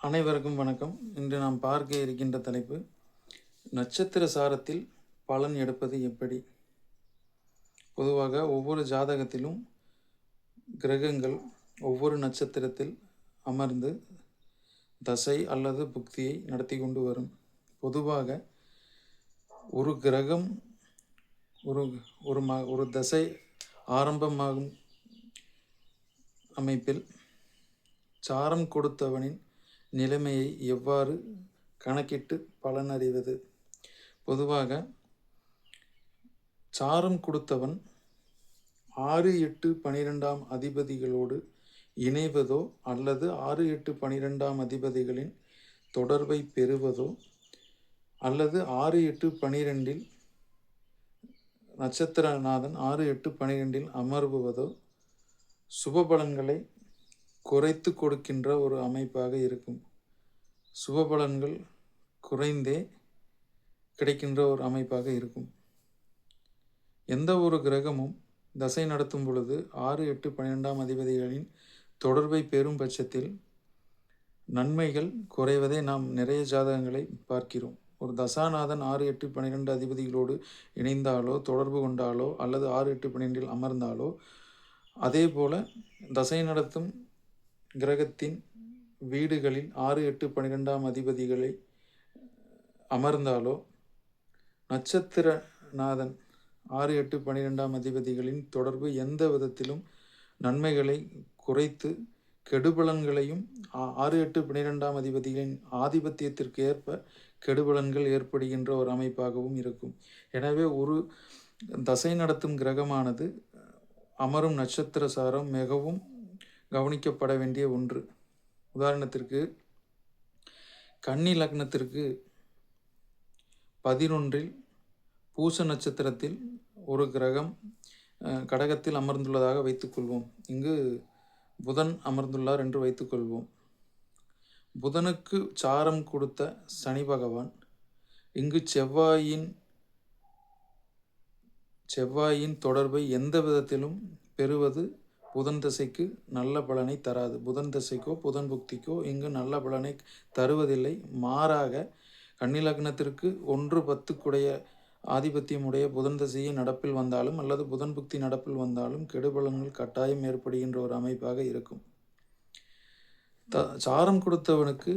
அனைவருக்கும் வணக்கம். இன்று நாம் பார்க்க இருக்கின்ற தலைப்பு நட்சத்திர சாரத்தில் பலன் எடுப்பது எப்படி? பொதுவாக ஒவ்வொரு ஜாதகத்திலும் கிரகங்கள் ஒவ்வொரு நட்சத்திரத்தில் அமர்ந்து தசை அல்லது புக்தியை நடத்தி கொண்டு வரும். பொதுவாக ஒரு கிரகம் ஒரு ஒரு ம ஒரு தசை ஆரம்பமாகும் அமைப்பில் சாரம் கொடுத்தவனின் நிலைமையை எவ்வாறு கணக்கிட்டு பலனறிவது பொதுவாக சாரம் கொடுத்தவன் ஆறு எட்டு பனிரெண்டாம் அதிபதிகளோடு இணைவதோ அல்லது ஆறு எட்டு பனிரெண்டாம் அதிபதிகளின் தொடர்பை பெறுவதோ அல்லது ஆறு எட்டு பனிரெண்டில் நட்சத்திரநாதன் ஆறு எட்டு பனிரெண்டில் அமர்வுவதோ சுபபலங்களை குறைத்து கொடுக்கின்ற ஒரு அமைப்பாக இருக்கும். சுப பலன்கள் குறைந்தே கிடைக்கின்ற ஒரு அமைப்பாக இருக்கும். எந்த ஒரு கிரகமும் தசை நடத்தும் பொழுது ஆறு எட்டு பன்னிரெண்டாம் அதிபதிகளின் தொடர்பை பெறும் பட்சத்தில் நன்மைகள் குறைவதை நாம் நிறைய ஜாதகங்களை பார்க்கிறோம். ஒரு தசாநாதன் ஆறு எட்டு பன்னிரெண்டு அதிபதிகளோடு இணைந்தாலோ தொடர்பு கொண்டாலோ அல்லது ஆறு எட்டு பன்னிரெண்டில் அமர்ந்தாலோ அதே போல் தசை நடத்தும் கிரகத்தின் வீடுகளில் ஆறு எட்டு பன்னிரெண்டாம் அதிபதிகளை அமர்ந்தாலோ நட்சத்திரநாதன் ஆறு எட்டு பன்னிரெண்டாம் அதிபதிகளின் தொடர்பு எந்த விதத்திலும் நன்மைகளை குறைத்து கெடுபலன்களையும் ஆறு எட்டு பன்னிரெண்டாம் அதிபதிகளின் ஆதிபத்தியத்திற்கு ஏற்ப கெடுபலன்கள் ஏற்படுகின்ற ஒரு அமைப்பாகவும் இருக்கும். எனவே ஒரு தசை நடத்தும் கிரகமானது அமரும் நட்சத்திர சாரம் மிகவும் கவனிக்கப்பட வேண்டிய ஒன்று. உதாரணத்திற்கு கன்னி லக்னத்திற்கு பதினொன்றில் பூச நட்சத்திரத்தில் ஒரு கிரகம் கடகத்தில் அமர்ந்துள்ளதாக வைத்துக்கொள்வோம் இங்கு புதன் அமர்ந்துள்ளார் என்று வைத்துக்கொள்வோம் புதனுக்கு சாரம் கொடுத்த சனி பகவான் இங்கு செவ்வாயின் செவ்வாயின் தொடர்பை எந்த விதத்திலும் பெறுவது புதன் திசைக்கு நல்ல பலனை தராது. புதன் திசைக்கோ புதன் புக்திக்கோ இங்கு நல்ல பலனை தருவதில்லை. மாறாக கன்னிலக்னத்திற்கு ஒன்று பத்துக்குடைய ஆதிபத்தியமுடைய புதன் திசையை நடப்பில் வந்தாலும் அல்லது புதன் புக்தி நடப்பில் வந்தாலும் கெடுபலன்கள் கட்டாயம் ஏற்படுகின்ற ஒரு அமைப்பாக இருக்கும். த சாரம் கொடுத்தவனுக்கு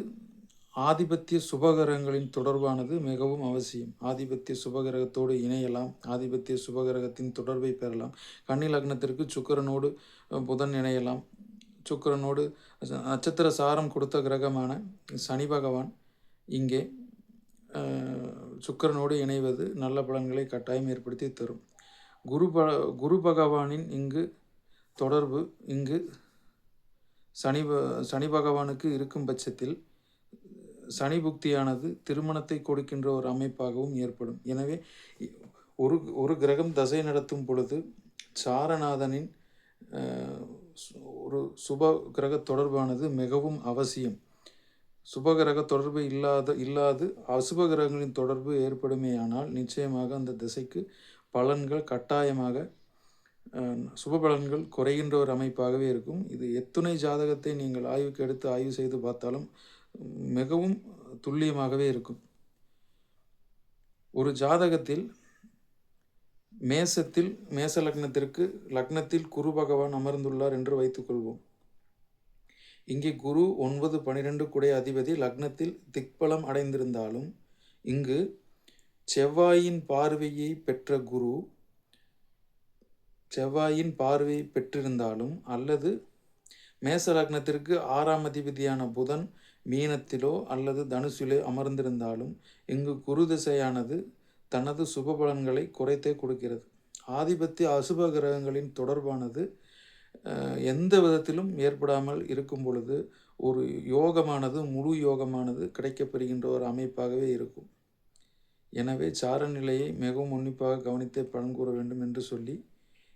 ஆதிபத்திய சுபகிரகங்களின் தொடர்பானது மிகவும் அவசியம். ஆதிபத்திய சுபகிரகத்தோடு இணையலாம். ஆதிபத்திய சுபகிரகத்தின் தொடர்பை பெறலாம். கன்னி லக்னத்திற்கு சுக்கிரனோடு புதன் இணையலாம். சுக்கிரனோடு நட்சத்திர சாரம் கொடுத்த கிரகமான சனி பகவான் இங்கே சுக்கரனோடு சுக்கிரனோடு இணைவது நல்ல பலன்களை கட்டாயம் ஏற்படுத்தி தரும். குரு ப குரு பகவானின் இங்கு தொடர்பு இங்கு சனி ப- சனி பகவானுக்கு இருக்கும் பட்சத்தில் சனி புக்தியானது திருமணத்தை கொடுக்கின்ற ஒரு அமைப்பாகவும் ஏற்படும். எனவே ஒரு ஒரு கிரகம் தசை நடத்தும் பொழுது சாரநாதனின் சு- ஒரு சுப கிரக தொடர்பானது மிகவும் அவசியம். சுபகிரக தொடர்பு இல்லாத இல்லாது அசுப கிரகங்களின் தொடர்பு ஏற்படுமேயானால் நிச்சயமாக அந்த திசைக்கு பலன்கள் கட்டாயமாக சுப பலன்கள் குறைகின்ற ஒரு அமைப்பாகவே இருக்கும். இது எத்துணை ஜாதகத்தை நீங்கள் ஆய்வுக்கு எடுத்து ஆய்வு செய்து பார்த்தாலும் மிகவும் துல்லியமாகவே இருக்கும். ஒரு ஜாதகத்தில் மேசத்தில் மேச லக்னத்திற்கு லக்னத்தில் குரு பகவான் அமர்ந்துள்ளார் என்று வைத்துக்கொள்வோம் இங்கே குரு ஒன்பது பனிரெண்டு குடைய அதிபதி லக்னத்தில் திக்பலம் அடைந்திருந்தாலும் இங்கு செவ்வாயின் பார்வையை பெற்ற குரு செவ்வாயின் பார்வையை பெற்றிருந்தாலும் அல்லது மேச லக்னத்திற்கு ஆறாம் அதிபதியான புதன் மீனத்திலோ அல்லது தனுசிலோ அமர்ந்திருந்தாலும் இங்கு குரு திசையானது தனது சுபபலன்களை குறைத்தே கொடுக்கிறது. ஆதிபத்திய அசுப கிரகங்களின் தொடர்பானது எந்த விதத்திலும் ஏற்படாமல் இருக்கும் பொழுது ஒரு யோகமானது முழு யோகமானது கிடைக்கப்பெறுகின்ற ஒரு அமைப்பாகவே இருக்கும். எனவே சார நிலையை மிகவும் உன்னிப்பாக கவனித்தே பலன் கூற வேண்டும் என்று சொல்லி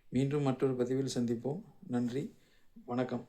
மீண்டும் மற்றொரு பதிவில் சந்திப்போம். நன்றி வணக்கம்.